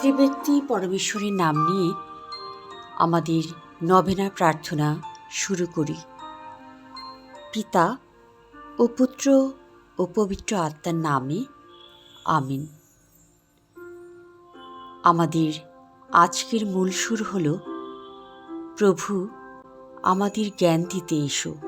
ত্রিবেত্রী পরমেশ্বরের নাম নিয়ে আমাদের নবেনা প্রার্থনা শুরু করি। পিতা ও পুত্র ও পবিত্র আত্মার নামে আমিন। আমাদের আজকের মূল সুর হল, প্রভু, আমাদের জ্ঞান দিতে এসো।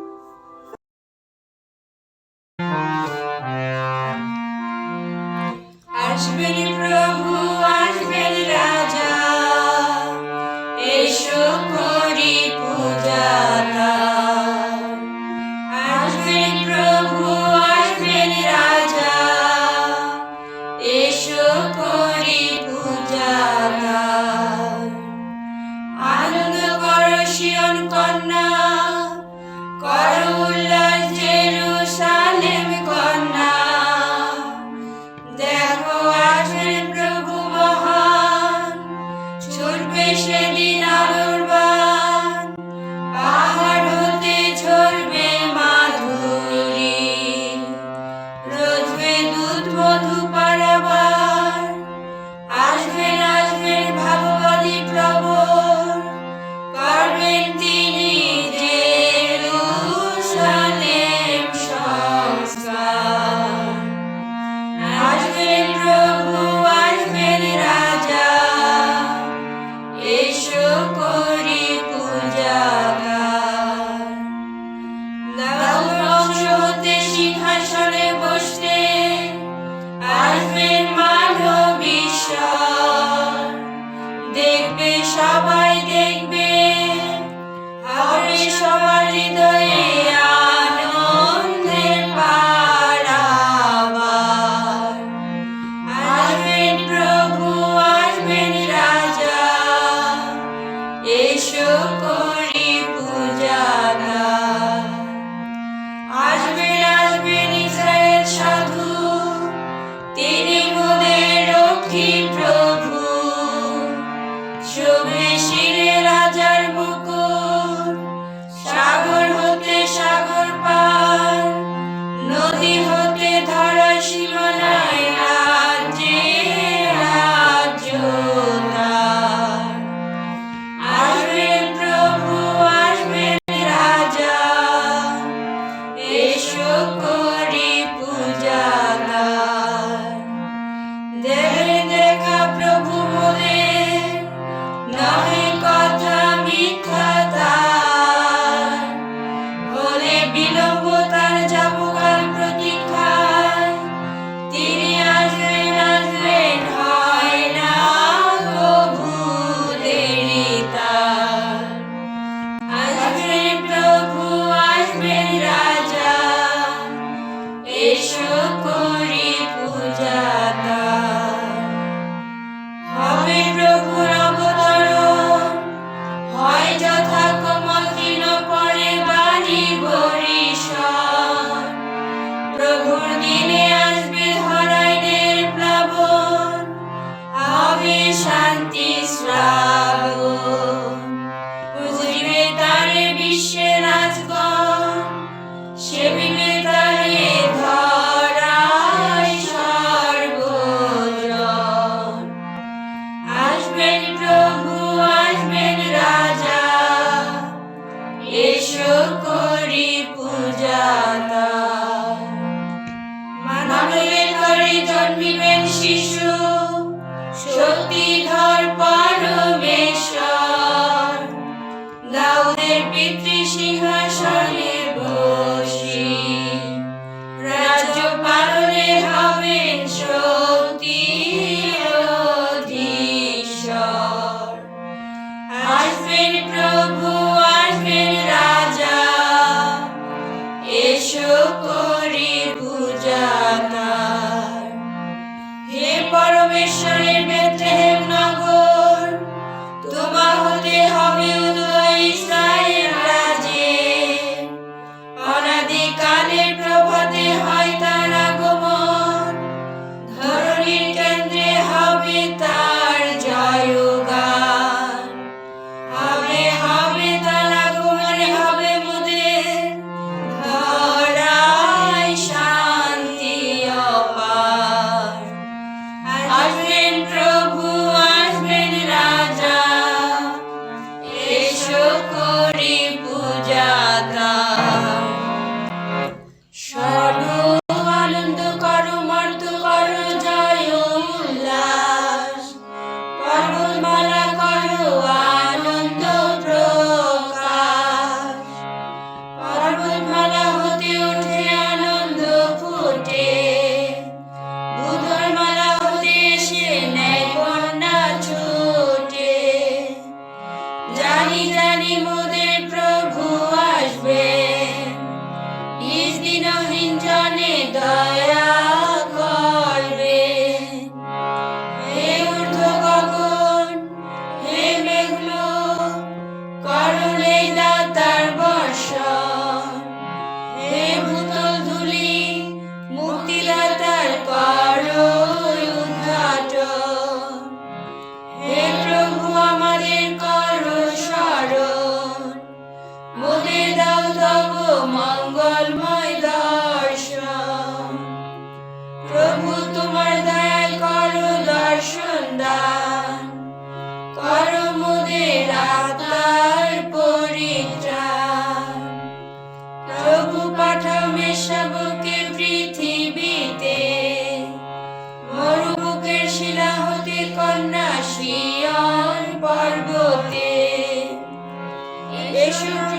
এসো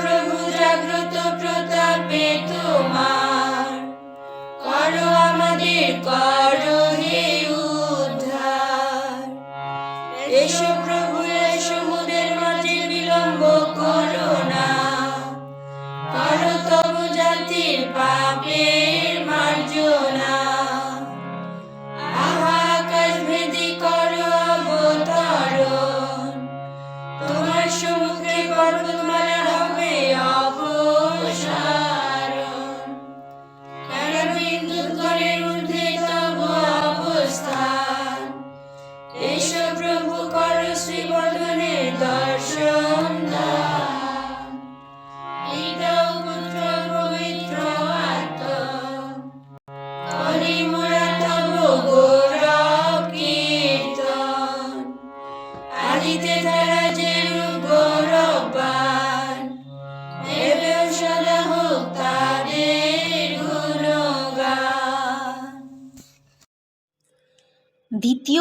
প্রভু জাগ্রত প্রতাপে তোমার। করো আমাদের করো।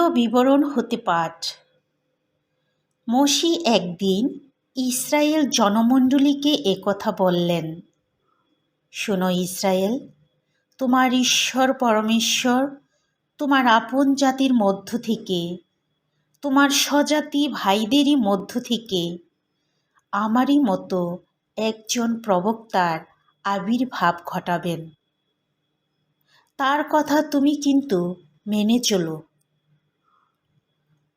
বিবরণ হতে পাঠ। মসি একদিন ইসরায়েল জনমণ্ডলীকে একথা বললেন, শোনো ইসরায়েল, তোমার ঈশ্বর পরমেশ্বর, তোমার আপন জাতির মধ্য থেকে, তোমার স্বজাতি ভাইদেরই মধ্য থেকে, আমারই মতো একজন প্রবক্তার আবির্ভাব ঘটাবেন। তার কথা তুমি কিন্তু মেনে চলো।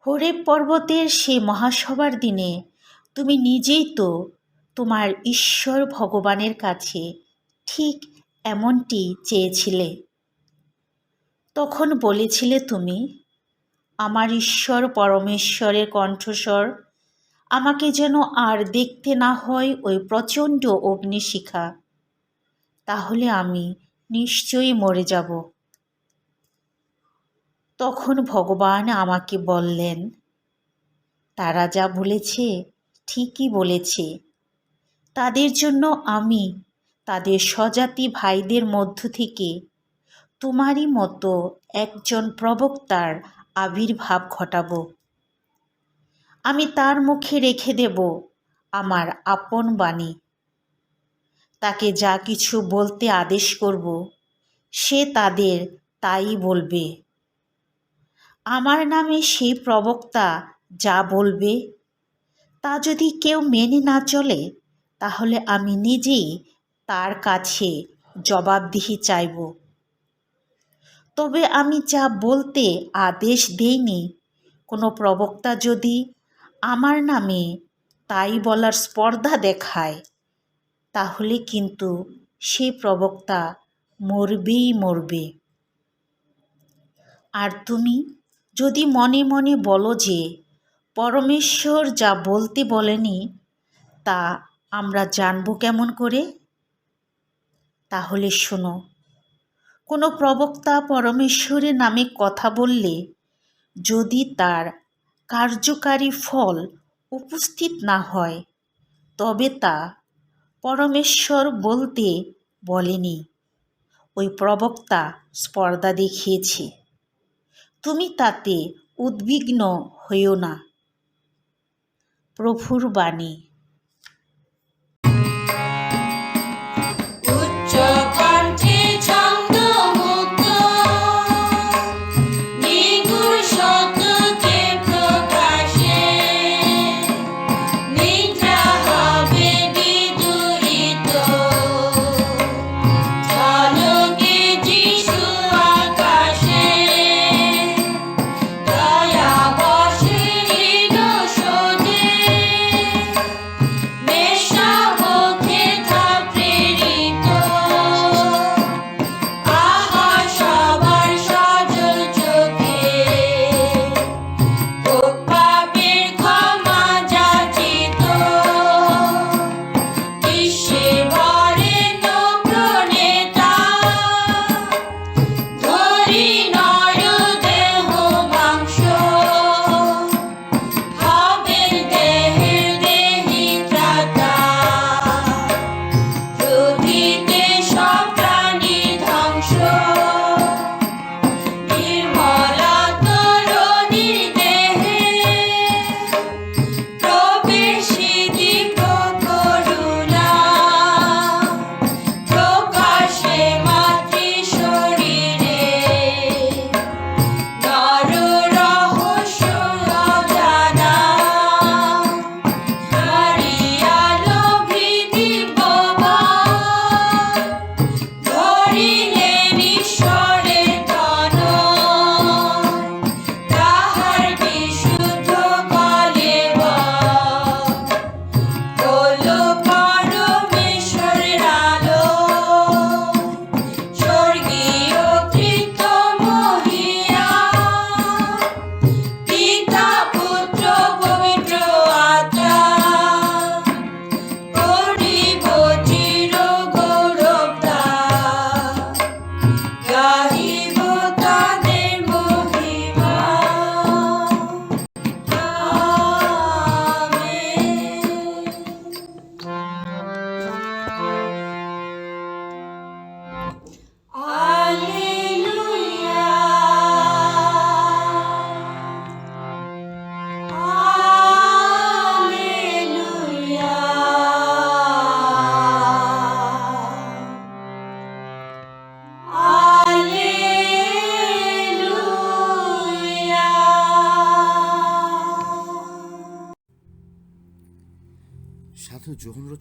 হরেব পর্বতের সে মহাসভার দিনে, তুমি নিজেই তো তোমার ঈশ্বর ভগবানের কাছে ঠিক এমনটি চেয়েছিলে। তখন বলেছিলে তুমি, আমার ঈশ্বর পরমেশ্বরের কণ্ঠস্বর, আমাকে যেন আর দেখতে না হয় ওই প্রচণ্ড অগ্নিশিখা। তাহলে আমি নিশ্চয়ই মরে যাব। তখন ভগবান আমাকে বললেন, তারা যা বলেছে, ঠিকই বলেছে। তাদের জন্য আমি তাদের স্বজাতি ভাইদের মধ্য থেকে তোমারই মতো একজন প্রবক্তার আবির্ভাব ঘটাব। আমি তার মুখে রেখে দেব আমার আপন বাণী। তাকে যা কিছু বলতে আদেশ করব, সে তাদের তাই বলবে। আমার নামে সেই প্রবক্তা যা বলবে, তা যদি কেউ মেনে না চলে, তাহলে আমি নিজেই তার কাছে জবাবদিহি চাইব। তবে আমি যা বলতে আদেশ দেইনি, কোনো প্রবক্তা যদি আমার নামে তাই বলার স্পর্ধা দেখায়, তাহলে কিন্তু সে প্রবক্তা মরবেই মরবে। আর তুমি? যদি মনে মনে বলো যে পরমেশ্বর যা বলতে বলেনি, তা আমরা জানব কেমন করে? তাহলে শোনো, কোনো প্রবক্তা পরমেশ্বরের নামে কথা বললে যদি তার কার্যকারী ফল উপস্থিত না হয়, তবে তা পরমেশ্বর বলতে বলেনি। ওই প্রবক্তা স্পর্ধা দেখিয়েছে। তুমি তাতে উদ্বিগ্ন হইও না। প্রভুর বাণী।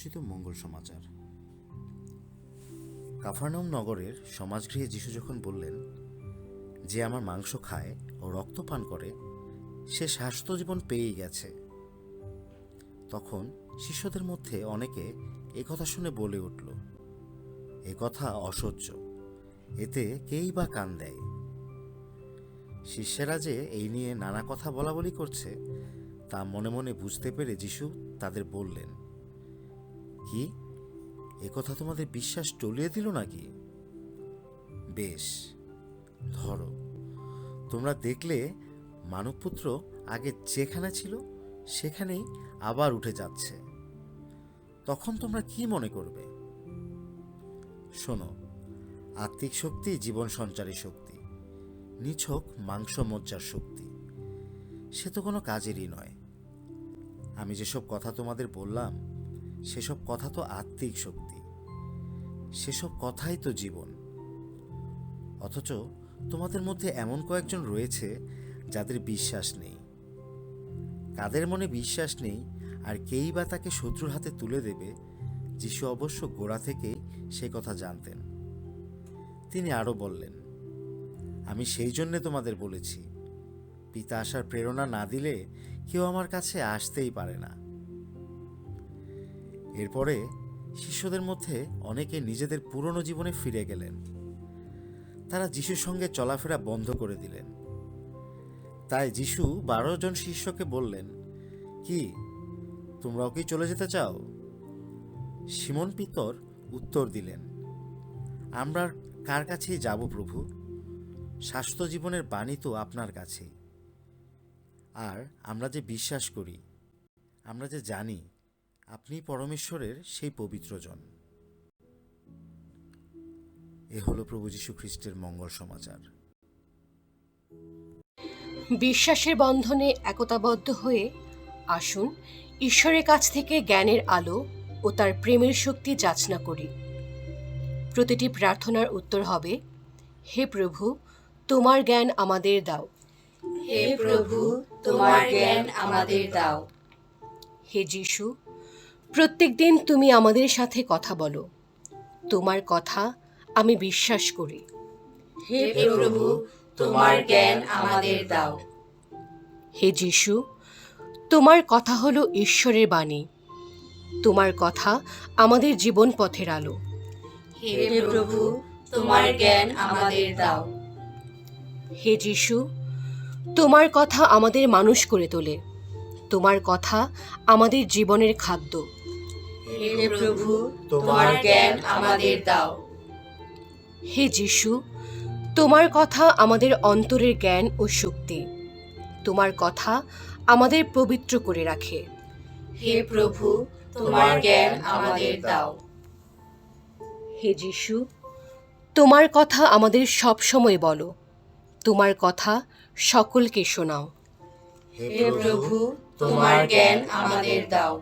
রচিত মঙ্গল সমাচার। কাফারনাম নগরের সমাজগৃহে যিশু যখন বললেন, যে আমার মাংস খায় ও রক্ত পান করে, সে স্বাস্থ্য জীবন পেয়েই গেছে। তখন শিষ্যদের মধ্যে অনেকে কথা শুনে বলে উঠল, এ কথা অসহ্য। এতে কেই বা কান দেয়? শিষ্যেরা যে এই নিয়ে নানা কথা বলা বলি করছে, তা মনে মনে বুঝতে পেরে যিশু তাদের বললেন কি? কথা তোমাদের বিশ্বাস টলিয়ে দিল নাকি? বেশ, ধরো, তোমরা দেখলে মানবপুত্র আগে যেখানে ছিল, সেখানেই আবার উঠে যাচ্ছে। তখন তোমরা কি মনে করবে? শোনো, আত্মিক শক্তি, জীবন সঞ্চারী শক্তি, নিছক মাংস মজ্জার শক্তি, সে তো কোনো কাজেরই নয়। আমি যেসব কথা তোমাদের বললাম সেসব কথা তো আত্মিক শক্তি। সেসব কথাই তো জীবন। অথচ তোমাদের মধ্যে এমন কয়েকজন রয়েছে যাদের বিশ্বাস নেই। কাদের মনে বিশ্বাস নেই আর কেই বা তাকে শত্রুর হাতে তুলে দেবে, যিশু অবশ্য গোড়া থেকেই সে কথা জানতেন। তিনি আরও বললেন, আমি সেই জন্যে তোমাদের বলেছি, পিতা আসার প্রেরণা না দিলে কেউ আমার কাছে আসতেই পারে না। এরপরে শিষ্যদের মধ্যে অনেকে নিজেদের পুরনো জীবনে ফিরে গেলেন। তারা যিশুর সঙ্গে চলাফেরা বন্ধ করে দিলেন। তাই যিশু বারো জন শিষ্যকে বললেন, কি, তোমরাও কি চলে যেতে চাও? সিমন পিতর উত্তর দিলেন, আমরা কার কাছেই যাব প্রভু? স্বাস্থ্য জীবনের বাণী তো আপনার কাছেই আর আমরা যে বিশ্বাস করি, আমরা যে জানি আপনি পরমেশ্বরের সেই পবিত্রজন এ হলো প্রভু যীশু খ্রিস্টের মঙ্গল সমাচার। বিশ্বাসের বন্ধনে একতাবদ্ধ হয়ে আসুন ঈশ্বরের কাছ থেকে জ্ঞানের আলো ও তার প্রেমের শক্তি যাচনা করি। প্রতিটি প্রার্থনার উত্তর হবে হে প্রভু তোমার জ্ঞান আমাদের দাও। হে প্রভু তোমার জ্ঞান আমাদের দাও। হে যিশু প্রত্যেক দিন তুমি আমাদের সাথে কথা বলো। তোমার কথা আমি বিশ্বাস করি। হে প্রভু তোমার জ্ঞান আমাদের দাও। হে যিশু তোমার কথা হলো ঈশ্বরের বাণী। তোমার কথা আমাদের জীবন পথের আলো। হে প্রভু তোমার জ্ঞান আমাদের দাও। হে যিশু তোমার কথা আমাদের মানুষ করে তোলে। তোমার কথা আমাদের জীবনের খাদ্য। হে প্রভু তোমার জ্ঞান আমাদের দাও। হে যিশু তোমার কথা আমাদের অন্তরের জ্ঞান ও শক্তি। তোমার কথা আমাদের পবিত্র করে রাখে। হে প্রভু তোমার জ্ঞান আমাদের দাও। হে যিশু তোমার কথা আমাদের সব সময় বলো। তোমার কথা সকলকে শোনাও। হে প্রভু তোমার জ্ঞান আমাদের দাও।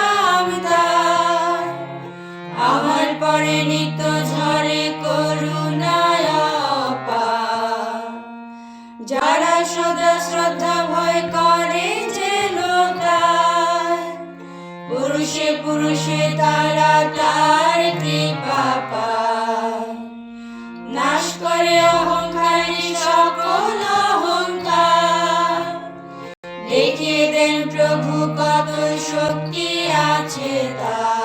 অপার। যারা সদা শ্রদ্ধা ভয় করে নাশ করে সকল দেখিয়ে দেন প্রভু কত শক্তি আছে তার।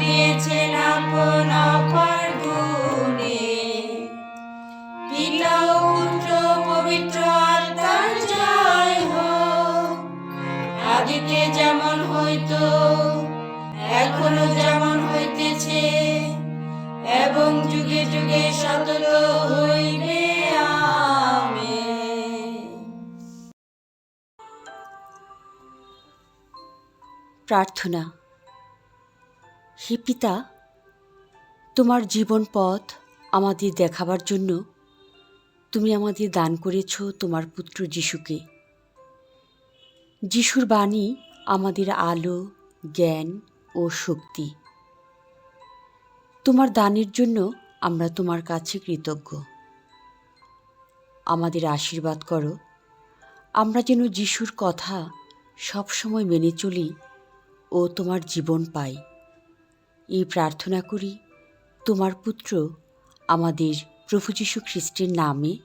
দিয়েছেন আপন অপার গুণে। পিতা ও পুত্র পবিত্র আত্মার জয় হোক। আদিতে যেমন হইতো, এখনও যেমন হইতেছে, এবং যুগে যুগে সতত হইবে প্রার্থনা। হে পিতা, তোমার জীবন পথ আমাদের দেখাবার জন্য তুমি আমাদের দান করেছ তোমার পুত্র যিশুকে। যিশুর বাণী আমাদের আলো, জ্ঞান ও শক্তি। তোমার দানের জন্য আমরা তোমার কাছে কৃতজ্ঞ। আমাদের আশীর্বাদ করো, আমরা যেন যিশুর কথা সবসময় মেনে চলি ও তোমার জীবন পাই। এই প্রার্থনা করি, তোমার পুত্র আমাদের প্রভু যীশু খ্রিস্টের নামে।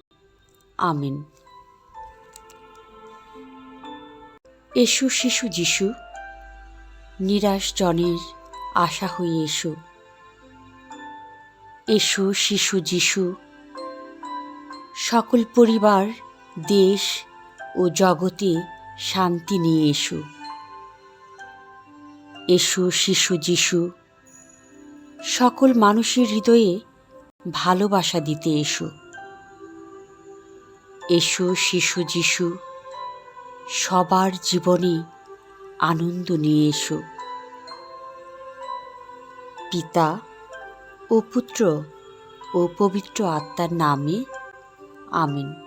আমেন। এসো শিশু যিশু, নিরাশ জনের আশা হয়ে এসো। এসো শিশু যিশু, সকল পরিবার, দেশ ও জগতে শান্তি নিয়ে এসো। এসো শিশু যিশু সকল মানুষের হৃদয়ে ভালোবাসা দিতে এসো। এসো শিশু যিশু, সবার জীবনে আনন্দ নিয়ে এসো। পিতা ও পুত্র ও পবিত্র আত্মার নামে, আমিন।